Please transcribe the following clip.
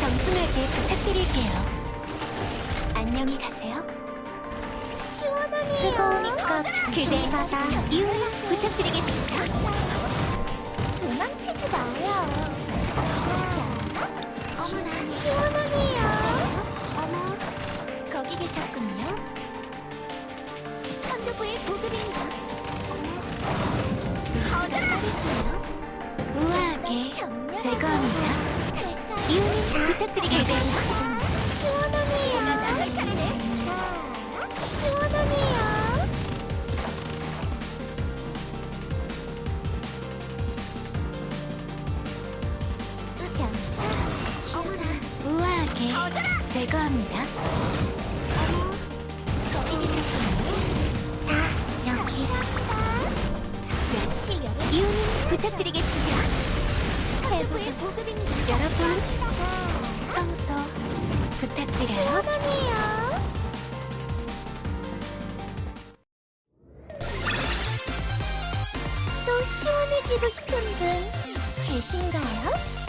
정중하게 부탁드릴게요. 안녕히 가세요. 시원하네요. 뜨거우니까 조심히 받아. 이유 부탁드리겠습니다. 거기 계셨군요. 선두부의 보급입니다. 어머, 기다리세요. 우아하게 제거합니다. 이유는 부탁드리겠습니다. 시원하네요. 나갈 차례네. 자, 시원하네요. 않소? 어머나, 우아하게 제거합니다. 이유는 부탁드리겠습니다. 해부의 보급입니다. 여러분, 평소 부탁드려요. 시원하네요. 또 시원해지고 싶은 분 계신가요?